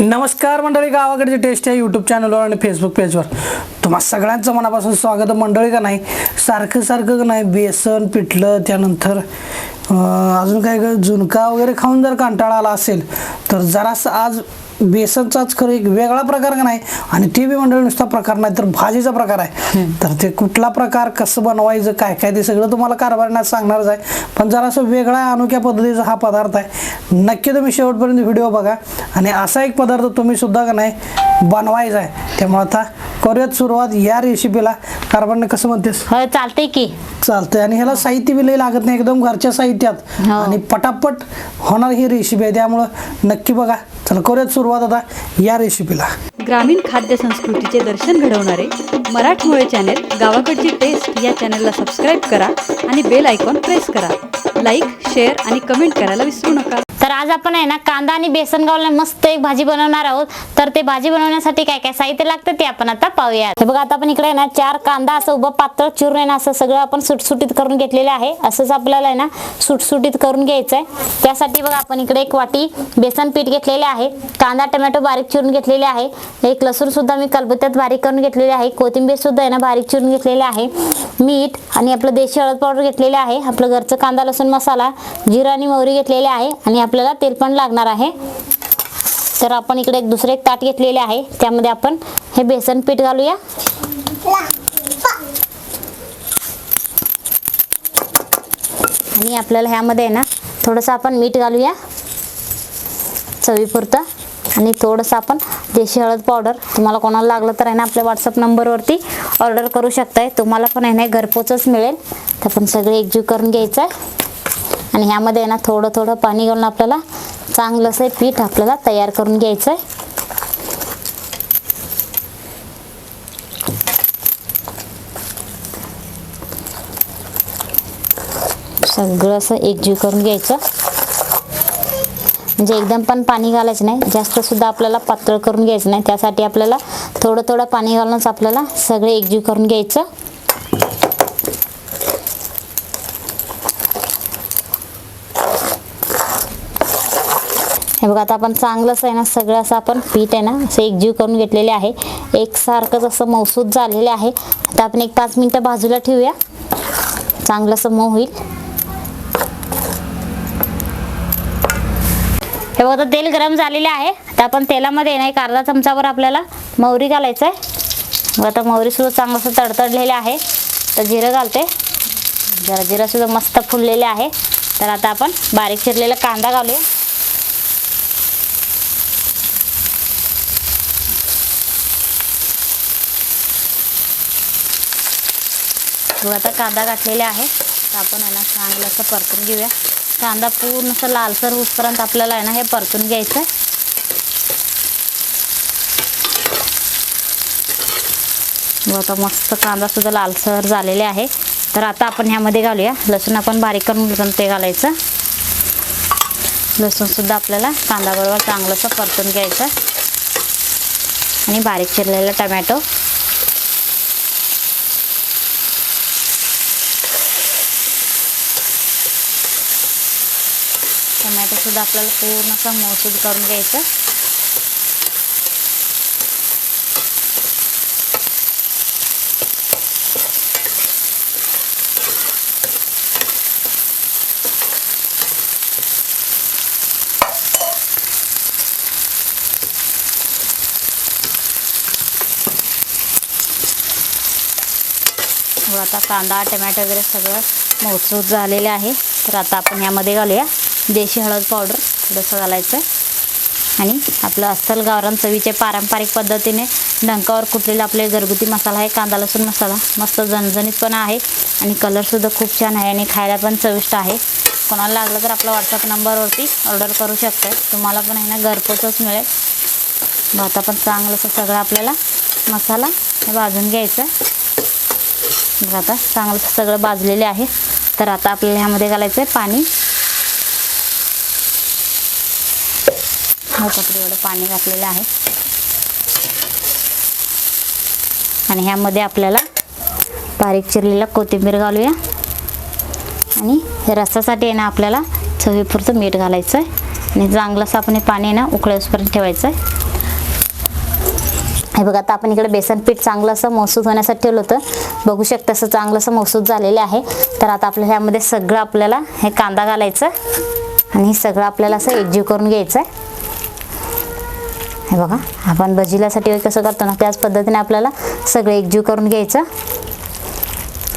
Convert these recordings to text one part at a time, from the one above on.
नमस्कार मंडळी गावाकडची टेस्ट या यूट्यूब चॅनलवर आणि फेसबुक पेजवर तुम्हा सगळ्यांचं मनापासून स्वागत आहे. मंडळी का नाही? सारखं सारखं का नाही? बेसन पिठलं त्यानंतर अजून काय ग, झुणका वगैरे खाऊन जर कंटाळा आला असेल तर जरासं आज बेसनचाच खरं एक वेगळा प्रकार का नाही? आणि ते बी मंडळी नुसता प्रकार नाही तर भाजीचा प्रकार आहे. तर ते कुठला प्रकार कसं बनवायचं काय काय ते सगळं तुम्हाला कारभारण्यात सांगणारच आहे. पण जरासं वेगळा आहे, अनोख्या पद्धतीचा हा पदार्थ आहे. नक्की तुम्ही शेवटपर्यंत व्हिडिओ बघा. आणि असा एक पदार्थ तुम्ही सुद्धा का नाही बनवायचा आहे. त्यामुळे आता करूयात सुरुवात या रेसिपीला कारभारने कसं म्हणतेस? हो चालतंय की. चालतंय. आणि ह्याला साहित्य बी लई लागत नाही एकदम घरच्या साहित्यात. हो. आणि पटापट होणार ही रेसिपी आहे त्यामुळं नक्की बघा. चला करूयात सुरुवात आता या रेसिपीला ग्रामीण खाद्य संस्कृतीचे दर्शन घडवणारे मराठमोळे चॅनेल गावाकडची टेस्ट या चॅनलला सबस्क्राईब करा आणि बेल आयकॉन प्रेस करा. लाईक शेअर आणि कमेंट करायला विसरू नका. तर आज आपण आहे ना कांदा आणि बेसन गावला मस्त एक भाजी बनवणार आहोत. तर ते भाजी बनवण्यासाठी काय काय साहित्य लागतं ते आपण आता पाहूया हे बघा आता आपण इकडे आहे ना चार कांदा असं उभं पातळ चिरून आहे ना असं सगळं आपण सुटसुटीत करून घेतलेलं आहे. असंच आपल्याला आहे ना सुटसुटीत करून घ्यायचं आहे त्यासाठी बघा आपण इकडे एक वाटी बेसन पीठ घेतलेले आहे. कांदा टोमॅटो बारीक चिरून घेतलेले आहे. एक लसूण सुद्धा मी कलबत्त्यात बारीक करून घेतलेले आहे. कोथिंबीर सुद्धा आहे ना बारीक चिरून घेतलेले आहे. मीठ आणि आपलं देशी हळद पावडर घेतलेले आहे. आपलं घरचं कांदा लसूण मसाला जिरा आणि मोहरी घेतलेले आहे. आणि आपल्याला तेल पण लागणार आहे. तर आपण इकडे एक दुसरे एक ताट घेतलेले आहे. त्यामध्ये आपण हे बेसन पीठ घालूया. आणि आपल्याला ह्यामध्ये आहे ना थोडंसं आपण मीठ घालूया. चवीपुरतं. आणि थोडंसं आपण देशी हळद पावडर. तुम्हाला कोणाला लागलं तर आहे ना आपल्या व्हॉट्सअप नंबरवरती ऑर्डर करू शकताय. तुम्हाला पण आहे ना घरपोचच मिळेल. तर आपण सगळे एकजीव करून घ्यायचं आहे आणि ह्यामध्ये आहे ना थोडं थोडं पाणी घालून आपल्याला चांगलं असं पीठ आपल्याला तयार करून घ्यायचं आहे सगळं असं एकजीव करून घ्यायचं. म्हणजे एकदम पण पाणी घालायचं नाही जास्त सुद्धा आपल्याला पातळ करून घ्यायचं नाही. त्यासाठी आपल्याला थोडं थोडं पाणी घालूनच आपल्याला सगळे एकजीव करून घ्यायचं. हे बघा आता आपण चांगलंच आहे ना सगळं असं आपण पीठ आहे ना असं एकजीव करून घेतलेले आहे. एकसारखंच असं मौसूद झालेलं आहे. आता आपण एक पाच मिनटं बाजूला ठेवूया. चांगलं असं मऊ होईल. हे बघा आता तेल गरम झालेले आहे. आता आपण तेलामध्ये ना एक अर्धा चमचावर आपल्याला मोहरी घालायचं आहे आता मोहरी सुद्धा चांगलं असं तडतडलेले आहे. तर जिरं घालते. जरा जिरं सुद्धा मस्त फुललेले आहे. तर आता आपण बारीक चिरलेला कांदा घालूया. बघा आता कांदा घातलेला आहे. तर आपण आहे ना चांगलं असं परतून घेऊया. कांदा पूर्ण असं लालसर होईपर्यंत आपल्याला आहे ना हे परतून घ्यायचं आहे आता मस्त कांदासुद्धा लालसर झालेले आहे. तर आता आपण ह्यामध्ये घालूया. लसूण आपण बारीक करून ते घालायचं. लसूणसुद्धा आपल्याला कांदाबरोबर चांगलंसं परतून घ्यायचं आणि बारीक चिरलेला टमॅटो. टोमॅटोसुद्धा आपल्याला पूर्ण असं मौसूद करून घ्यायचं. आता कांदा टमॅटो वगैरे सगळं मौसूद झालेलं आहे. तर आता आपण यामध्ये घालूया. देशी हळद पावडर थोडंसं घालायचं. आहे आणि आपलं अस्सल गावरान चवीचे पारंपरिक पद्धतीने डंकावर कुटलेला आपले घरगुती मसाला आहे कांदा लसूण मसाला. मस्त झणझणीतपणा आहे आणि कलरसुद्धा खूप छान आहे आणि खायला पण चविष्ट आहे. कोणाला लागलं तर आपला व्हॉट्सअप नंबरवरती ऑर्डर करू शकताय. तुम्हाला पण आहे ना घरपोचच मिळेल. मग आता पण चांगलं असं सगळं आपल्याला मसाला हे भाजून घ्यायचं. आहे आता चांगलं सगळं भाजलेले आहे. तर आता आपल्याला ह्यामध्ये घालायचं आहे पाणी. कपडे एवढं पाणी घातलेलं आहे. आणि ह्यामध्ये आपल्याला बारीक चिरलेला कोथिंबीर घालूया. आणि रसासाठी आहे ना आपल्याला चवीपुरतं मीठ घालायचं आहे आणि चांगलं असं आपण हे पाणी आहे ना उकळ्यासपर्यंत ठेवायचं आहे हे बघा आता आपण इकडे बेसन पीठ चांगलं असं मौसूद होण्यासाठी ठेवलं होतं. बघू शकता असं चांगलं असं मौसूद झालेलं आहे. तर आता आपल्याला ह्यामध्ये सगळं आपल्याला हे कांदा घालायचं आणि हे सगळं आपल्याला असं एकजीव करून घ्यायचं आहे हे बघा आपण भजीलासाठी कसं करतो ना त्याच पद्धतीने आपल्याला सगळं एकजीव करून घ्यायचं.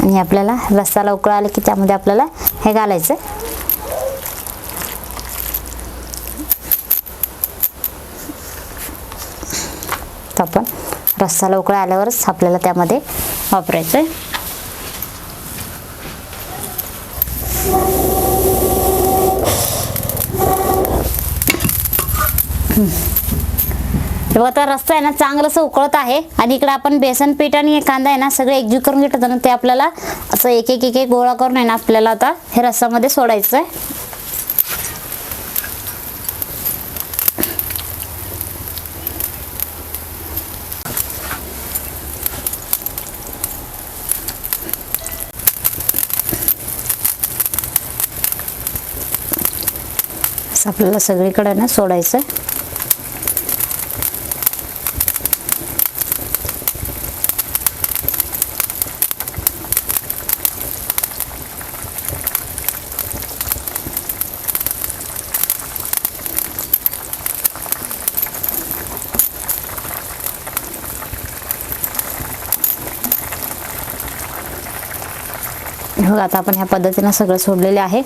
आणि आपल्याला रस्ताला उकळा आले की त्यामध्ये आपल्याला हे घालायचं. तर आपण रस्साला उकळा आल्यावरच आपल्याला त्यामध्ये वापरायचं आहे बघा आता रस्ता आहे ना चांगलंसं उकळत आहे. आणि इकडे आपण बेसन पीठ आणि हे कांदा आहे ना सगळे एकजीव करून घेतो ना ते आपल्याला असं एक एक एक एक गोळा करून आहे ना आपल्याला आता हे रस्सामध्ये सोडायचं आहे असं आपल्याला सगळीकडे ना सोडायचं हो बघा आता आपण ह्या पद्धतीनं सगळं सोडलेलं आहे.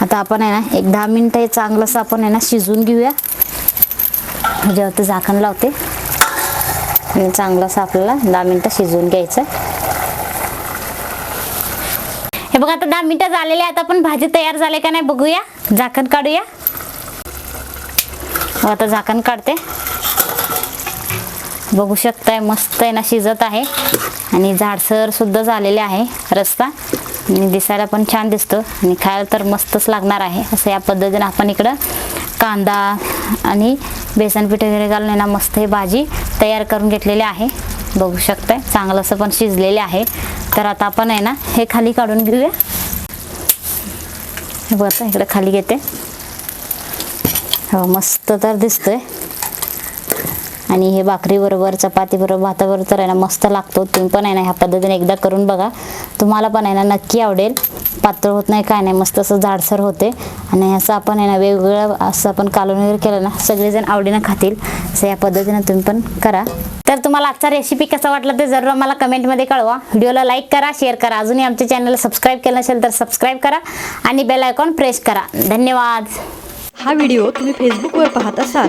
आता आपण आहे ना एक दहा मिनटं हे चांगलंसं आपण आहे ना शिजवून घेऊया. ह्याच्यावरती झाकण लावते आणि चांगलंसं आपल्याला दहा मिनटं शिजवून घ्यायचं. हे बघा आता दहा मिनटं झालेले आहेत. आपण भाजी तयार झाले का नाही बघूया. झाकण काढूया. हो, आता झाकण काढते. बघू शकताय मस्त आहे ना शिजत आहे. आणि झाडसर सुद्धा झालेले आहे रस्ता. आणि दिसायला पण छान दिसतो. आणि खायला तर मस्तच लागणार आहे. असं या पद्धतीने आपण इकडं कांदा आणि बेसन पीठ वगैरे घालून आहे ना मस्त ही भाजी तयार करून घेतलेली आहे. बघू शकताय चांगलं असं पण शिजलेले आहे. तर आता आपण आहे ना हे खाली काढून घेऊया. हे बघा खाली घेते. हो मस्त तर दिसतोय. आणि हे भाकरीबरोबर चपातीबरोबर भाताबरोबर तर आहे ना मस्त लागतो. तुम्ही पण आहे ना ह्या पद्धतीने एकदा करून बघा. तुम्हाला पण आहे ना नक्की आवडेल. पातळ होत नाही काय नाही मस्त असं जाडसर होते. आणि असं आपण आहे ना वेगवेगळं असं आपण कालवण वगैरे केलं ना सगळेजण आवडीनं खातील. असं या पद्धतीनं तुम्ही पण करा. तर तुम्हाला आजचा रेसिपी कसा वाटला ते जरूर मला कमेंटमध्ये कळवा. व्हिडिओला लाईक करा शेअर करा. अजूनही आमच्या चॅनलला सबस्क्राईब केलं नसेल तर सबस्क्राईब करा. आणि बेल आयकॉन प्रेस करा. धन्यवाद. हा व्हिडिओ तुम्ही फेसबुकवर पाहत असाल.